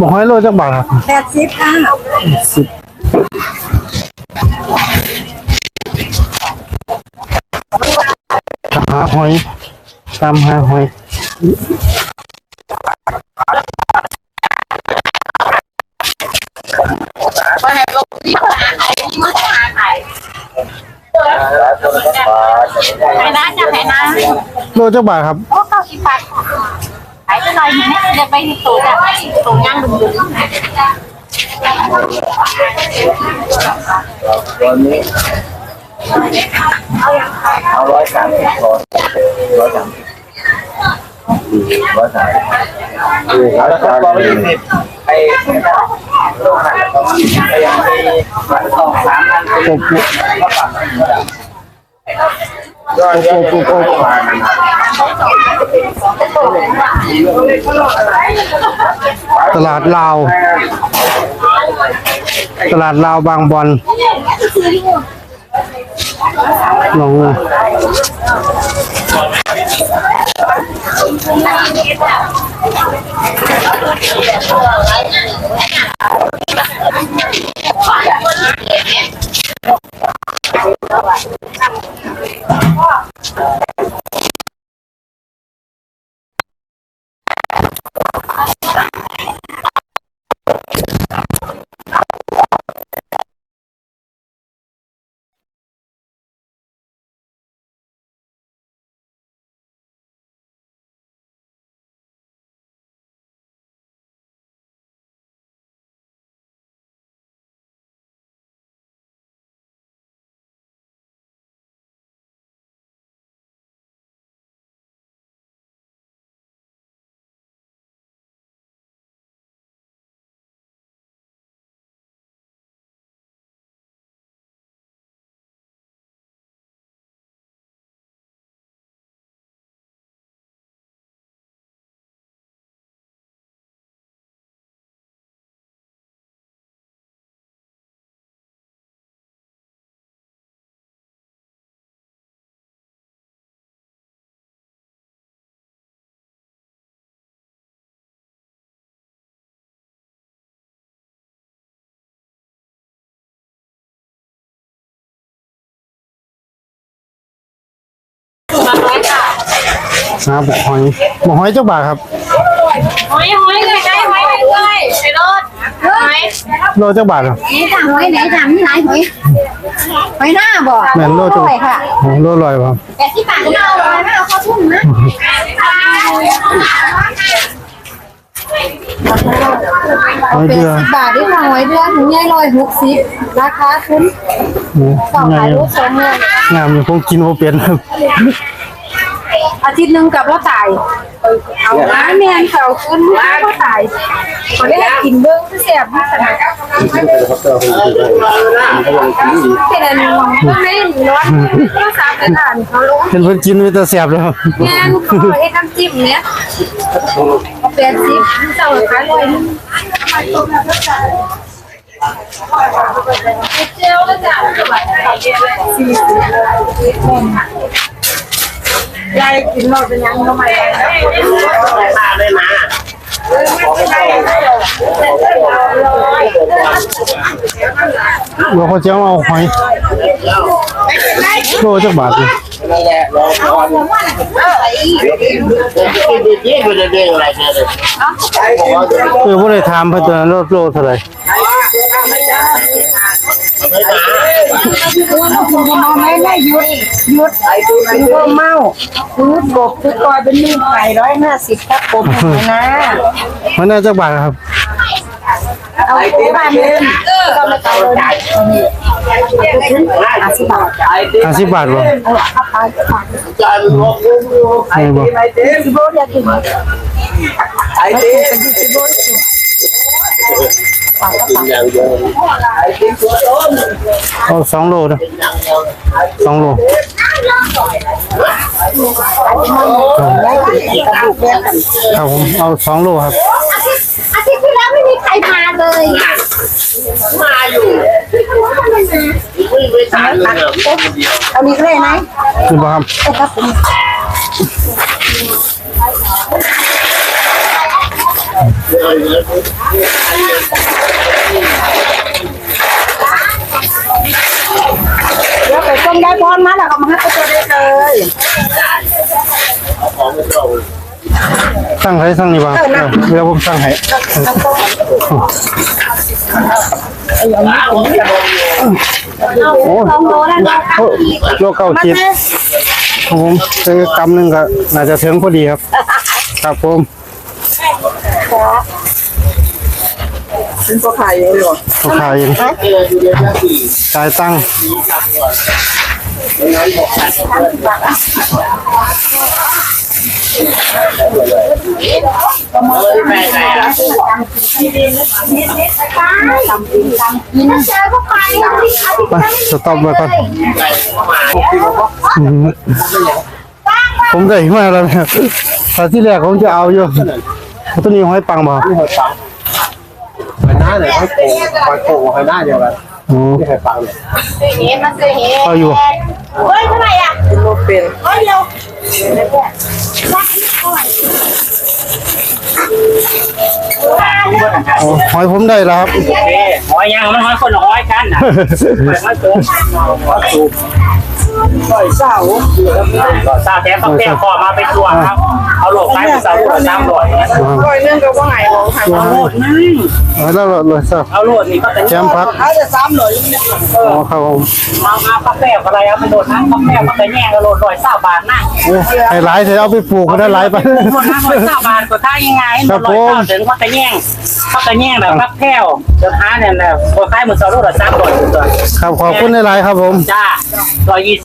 บอกให้โลจักบาทครับแปดสิบค่ะสิบหาหอยตามหาหอยไปนะจะไปนะโลจักบาทครับ ขายไปหน่อยเนไหมเดี๋ยวไปที่ตู้จ้ะตู้ย่างดุมตอนนี้เอาร้อยสามสิบพอร้อยสามสิบร้อยสามสิบแล้วก็ร้อยยี่สิบไอ้ลูกหนักก็ยังมีสองสามพันโอ้โห ก็เยอะๆก็ประมาณตลาดลาว ตลาดลาวบางบอนลองเลย ก็ นะบอกหอยบอกหอยเจักบาทครับหอยหอยเลยได้หอยไปเลยไปรถหอยโลจักบาทครับไหนสั่งหอยไหนสั่งที่ไหนหอยหอยหน้าบ่แม่นโลจักร้อยค่ะโอ้โลลอยครับแปดสิบบากเอาเลยไม่เอาเข้าทุ่งนะหอยแปเดืดอสิบบาทได้ค่ะหอยเดือนถึงใหญ่ร้อยหกสิบราคาทุนนี่สองไงขายรูปสองเงินงามอยู่คงกินบ่เป็นครับ อาทิตย์หนึ่งกับว่าตายเอาล้านแมนเขาขึ้นล้านก็ตายเขาได้กินเบิ้งเสียบที่สนามเป็นอันก็ไม่ร้อนก็สามเป็นอันเขาลงเป็นเพิ่นกินไว้แต่แซ่บแล้วแมนเขาเอ็ดน้ำจิ้มเนี้ยแปดสิบเจ้าขายร้อยนึงเจลแล้วจ้ะสี่สิบ ยายกินเราเป็นยังทำไมมาเลยนะเราเขาจะเอาหอยโลจักบาทเลยนี่แหละรอก่อนเดี๋ยวกินดีๆกินดีๆอะไรเนี่ยเลยบอกว่าจะเออบ่ได้ถามเพิ่นตัวนั้นโลโลเท่าไหร่ ไม่มาไม่ไม่หยุดหยุดคือก็เมาคือกบคือกอยเป็นมีไก่ร้อยห้าสิบครับกบนะมันน่าจักบาทครับเอาไปบ้านเดิมก็ไม่ต้องจ่ายห้าสิบบาท50บาทบ่จานรวมนี่บ่สิบโบอยากกินไอ้ที่ กินอย่างเดียวไอ้ที่ตัวต้นเอาสองโลนะสองโลได้กินกระดูกแม่กันครับผมเอาสองโลครับอาทิตย์ที่แล้วไม่มีใครมาเลยมาอยู่วิ่งไปตามเลยเอาดีเลยไหมคือบ่ครับเอ็ดครับผมเดี๋ยวไปส่งยายพรมาแล้วก็มาให้ตัวได้เลยสั่งให้สั่งนี่บ้างเดี๋ยวผมสั่งให้โอ้โลเก้าจิตครับผมซื้อกำหนึ่งก็น่าจะถึงพอดีครับ ครับผม เป็นตัวขายเองเลยลูกค้าเองจ่ายตังค์กินเจอก็ไปไปสต็อปไว้ก่อนอืมผมได้มาแล้วเนี่ยตอนที่แรกผมจะเอาอยู่ตัวนี้ห้อยปังบ่ที่หัวปังไป หน้าเลยเขาโกงไปโกงไปหน้าเดียวกันโอ้ที่เคยฟังเลยเห็นมันเคยเห็นเอาอยู่เฮ้ยเท่าไหร่อะโลเป็นเฮ้ยเร็วเอาหอยผมได้แล้วครับหอยยังมันหอยคนละหอยกันนะหอยสูงหอยสูงปล่อยเสาก็ซาแท้ต้องแก้คอมาไปตัวครับ เอาโลกไม้ไปเสาตัวน้ำลอยปล่อยเรื่องกับว่าไงของทางเอาโลดนึงเอาแล้วเลยครับเอาโลดนี่ก็เป็นแชมป์พักเขาจะซ้ำเลยอ๋อครับผมมามาปักแป้วอะไรเอาไปโดดน้ำปักแป้วปักกระแย่งกระโดดลอยเศร้าบาทนั่งโอ้ให้หลายเถอะเอาไปปลูกก็ได้หลายไปโดดน้ำลอยเศร้าบาทก็ท่ายังไงลอยเศร้าถึงปักกระแย่งปักกระแย่งแบบปักแป้วจะท้าเนี่ยแหละพอท้ายมือเสาโลดสามลอยตัวครับขอบคุณหลายๆครับผมจ้าลอยยี่